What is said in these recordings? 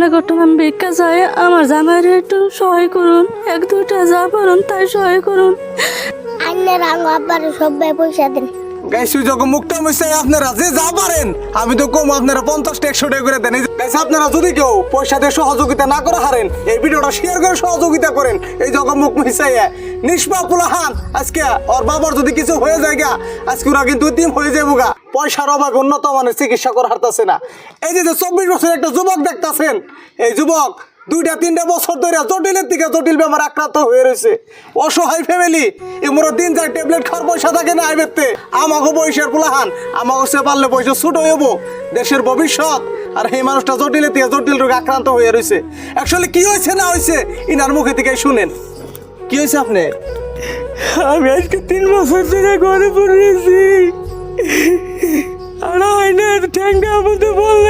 আল্লাহ গঠন আমি ভিক্ষা চাই আমার জামাইয়ের একটু সহায় করুন, এক দুটা যা পারুন তাই সহায় করুন। আইনের আঙ্গ আব্বার সবাই পয়সা দেন। আপনারা যে আমি তো কম আপনারা একশো করে যদি সহযোগিতা না হারেন, এই শেয়ার করে সহযোগিতা করেন। এই আজকে যদি কিছু হয়ে হয়ে পয়সার উন্নত মানের চিকিৎসা করা হারতাছে না। এই যে চব্বিশ বছরের একটা যুবক দেখতাছেন, এই যুবক দুইটা, তিনটা বছর ধরে জটিলের থেকে জটিল বেমার আক্রান্ত হয়ে রয়েছে। অসহায় ফ্যামিলি এমন দিন যায় ট্যাবলেট খাওয়ার পয়সা থাকে না আইবেতে আমাকে পয়সার পোলাহান আমাকে সে পারলে পয়সা ছুট হইব। দেশের ভবিষ্যৎ, আর এই মানুষটা জটিলের থেকে জটিল রোগে আক্রান্ত হয়ে রয়েছে। অ্যাকচুয়ালি কি হয়েছে না হয়েছে, ইনার মুখে থেকে শুনেন। কি হয়েছে আপনি? আমি আজকে তিন বছর ধরে ঘরে পড়েছি আর না ঠ্যাংটা আমাদের বল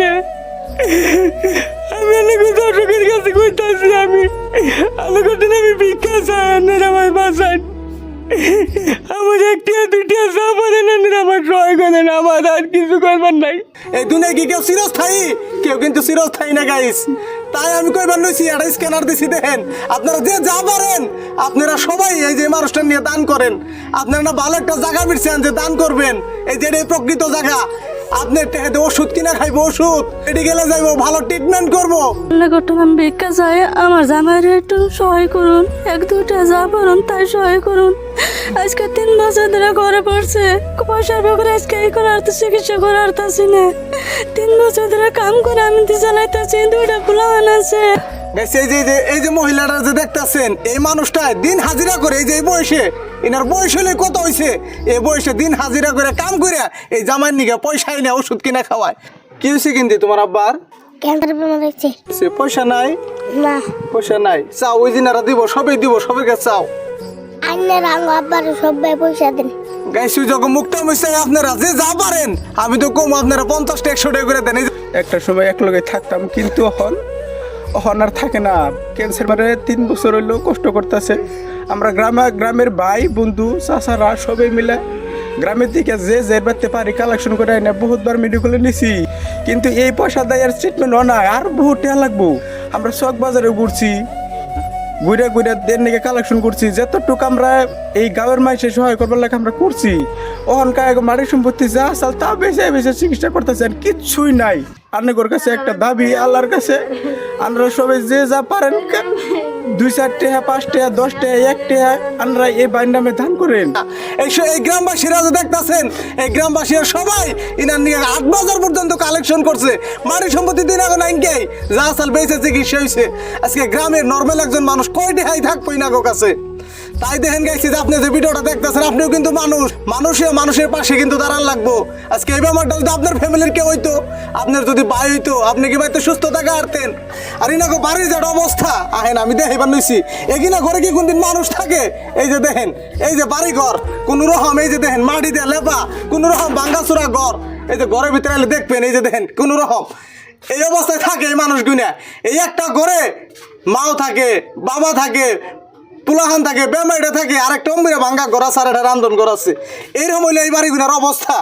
না আমি অনেক দর্শকের আমি। আলোক আমি ভিক্ষা চাই আপনারা আমার বাসায় আমার একটা দুটিয়া যা পারেন আপনারা আমার কিছু করবার নাই। এই দুনিয়ায় কি কেউ চিরস্থায়ী? কেউ কিন্তু চিরস্থায়ী না গাইস তাই আমি কইবার লইছি, একটা স্ক্যানার দিছি, দেখেন। আপনারা যে যা পারেন, আপনারা সবাই এই যে মানুষটা নিয়ে দান করেন। আপনারা ভালো একটা জায়গা বিরছেন যে দান করবেন। এই যে প্রকৃত জায়গা আপনি টেহাতে ওষুধ কিনা খাইবো ওষুধ। মেডিকেলে যাইবো ভালো ট্রিটমেন্ট করব। আল্লাহ গঠন আমি ভিক্ষা চাই আমার জামাইয়ের একটু সহায় করুন। এক দুইটা যা পারুন তাই সহায় করুন। আজকে তিন বছর ধরে ঘরে পড়ছে। পয়সার ব্যাপারে আজকে এই করার তো চিকিৎসা করার তাছি না। তিন বছর ধরে কাম করে আমি তো চালাইতেছি দুইটা ফুলান আছে। এই যে এই যে এই যে মহিলাটা যে দেখতাছেন এই মানুষটা দিন হাজিরা করে এই যে এই বয়সে। এনার বয়স হলে কত হয়েছে এই বয়সে দিন হাজিরা করে কাম করে এই জামাই নিগে পয়সাই না ওষুধ কিনা খাওয়ায়। কি হয়েছে কিন্তু তোমার আব্বার? ক্যান্সার বেমার হয়েছে সে পয়সা নাই? না। পয়সা নাই। চাও ওই দিনারা দিব সবাই দিব সবাই কাছে চাও। আন্নের আঙ্গ আব্বার সবাই পয়সা দেন। গাইছু যখন মুখটা মিশাই আপনারা যে যা পারেন আমি তো কম আপনারা পঞ্চাশটা একশো টাকা করে দেন। একটা সময় এক লগে থাকতাম কিন্তু এখন আর থাকে না। ক্যান্সার মানে তিন বছর হইলেও কষ্ট করতেছে। আমরা গ্রামে গ্রামের ভাই, বন্ধু, চাচারা সবাই মিলে গ্রামের দিকে যে যে বাড়তে পারি কালেকশন করে এনে বহুতবার মেডিকেলে নিছি। কিন্তু এই পয়সা দেয় আর ট্রিটমেন্ট না আর বহু টাকা লাগবো। আমরা চক বাজারে ঘুরছি। ঘুরে ঘুরে দের নাকি কালেকশন করছি। যতটুকু আমরা এই গাঁয়ের মাইসে সহায় করবার লেখা আমরা করছি। ওখানকার মাটির সম্পত্তি যা আসাল তা বেঁচে বেঁচে চিকিৎসা করতেছে আর কিচ্ছুই নাই। আপনার কাছে একটা দাবি, আল্লাহর কাছে। আমরা সবাই যে যা পারেন দুই চার টাকা পাঁচ একটে দশ টাকা এক টাকা আমরা এই বাইন নামে ধান করেন। এই স- এই গ্রামবাসীরা যে দেখতাছেন, এই গ্রামবাসীরা সবাই ইনার নিয়ে আট বাজার পর্যন্ত কালেকশন করছে। মারি সম্পত্তি দিন আগে নাইনকে যা সাল বেঁচে চিকিৎসা হয়েছে আজকে গ্রামের নর্মাল একজন মানুষ কয়টি হাই থাকব ইনাগো কাছে? তাই দেখেন গাইছি যে আপনি যে ভিডিওটা দেখতেছেন, আপনিও কিন্তু মানুষ। মানুষে মানুষের পাশে কিন্তু দাঁড়ান লাগবো। আজকে এই ব্যাপারটা যদি আপনার ফ্যামিলির কেউ হইতো, আপনার যদি ভাই হইতো, আপনি কি বাড়িতে সুস্থ থাকা হারতেন? আর ইনাগো বাড়ির যেটা অবস্থা, আহেন, আমি দেখাইবার লইছি। এগিনা ঘরে কি কোনদিন মানুষ থাকে? এই যে দেখেন, এই যে বাড়ি ঘর কোন রকম, এই যে দেখেন, মাটি দিয়ে লেপা, কোন রকম ভাঙ্গাচুরা ঘর। এই যে ঘরের ভিতরে এলে দেখবেন, এই যে দেখেন, কোন রকম। এই অবস্থায় থাকে এই মানুষগুলা। এই একটা ঘরে মাও থাকে, বাবা থাকে পুলাহান থাকে, বেমাইটা থাকে, আরেকটা অম্বিরা ভাঙ্গা গড়া সার একটা রান্ধন গড়াচ্ছে এইরকম হইলে এই বাড়িগুলার অবস্থা।